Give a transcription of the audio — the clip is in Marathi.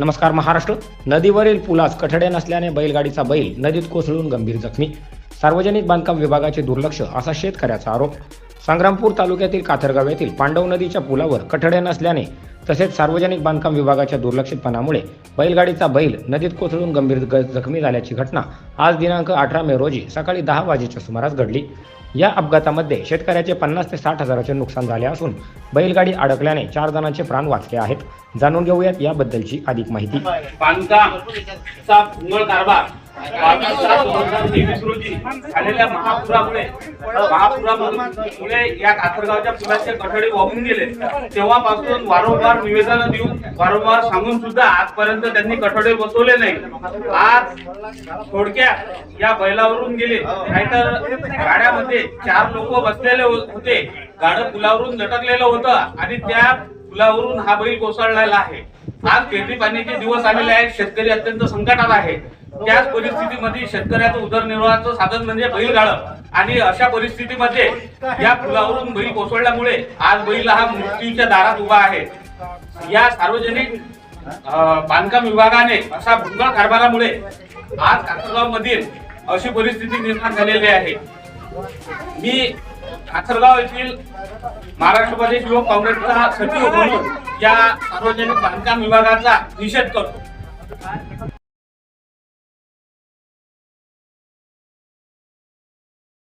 नमस्कार महाराष्ट्र. नदीवरील पुलास कठडे नसल्याने बैलगाडीचा बैल नदीत कोसळून गंभीर जखमी. सार्वजनिक बांधकाम विभागाचे दुर्लक्ष असा शेतकऱ्याचा आरोप. संग्रामपूर तालुक्यातील काथरगाव येथील पांडव नदीच्या पुलावर कठडे नसल्याने तसेच सार्वजनिक बांधकाम विभागाच्या दुर्लक्षितपणामुळे बैलगाडीचा बैल नदीत कोसळून गंभीर जखमी झाल्याची घटना आज दिनांक अठरा मे रोजी सकाळी दहा वाजेच्या सुमारास घडली. या अपघातामध्ये शेतकऱ्याचे पन्नास ते साठ हजाराचे नुकसान झाले असून बैलगाडी अडकल्याने चार जणांचे प्राण वाचले आहेत. जाणून घेऊयात याबद्दलची अधिक माहिती. दोन हजार तेवीस रोजी झालेल्या महापुरामुळे महापुरामुळे या काथरगावच्या पुलाचे कठडे वाहून गेले. तेव्हापासून वारंवार निवेदन देऊन वारंवार सांगून सुद्धा आजपर्यंत त्यांनी कठडे बसवले नाही. आज थोडक्यात या बैलावरून गेले. नाहीतर गाड्यामध्ये चार लोक बसलेले हो-, होते. गाडं पुलावरून लटकलेलं होतं आणि त्या पुलावरून हा बैल कोसळलेला आहे. आज पेरणी पाण्याचे दिवस आलेले आहेत. शेतकरी अत्यंत संकटात आहे त्याच परिस्थितीमध्ये शेतकऱ्याचं उदरनिर्वाहाचं साधन म्हणजे बैलगाडं. आणि अशा परिस्थितीमध्ये या पुलावरून बैल कोसळल्यामुळे आज बैल हा मृत्यूच्या दारात उभा आहे. या सार्वजनिक बांधकाम विभागाने अशा भुंगळ कारभारामुळे आज कासरगाव मधील अशी परिस्थिती निर्माण झालेली आहे. मी कासरगाव येथील महाराष्ट्र प्रदेश युवक काँग्रेसचा सचिव म्हणून या सार्वजनिक बांधकाम विभागाचा निषेध करतो.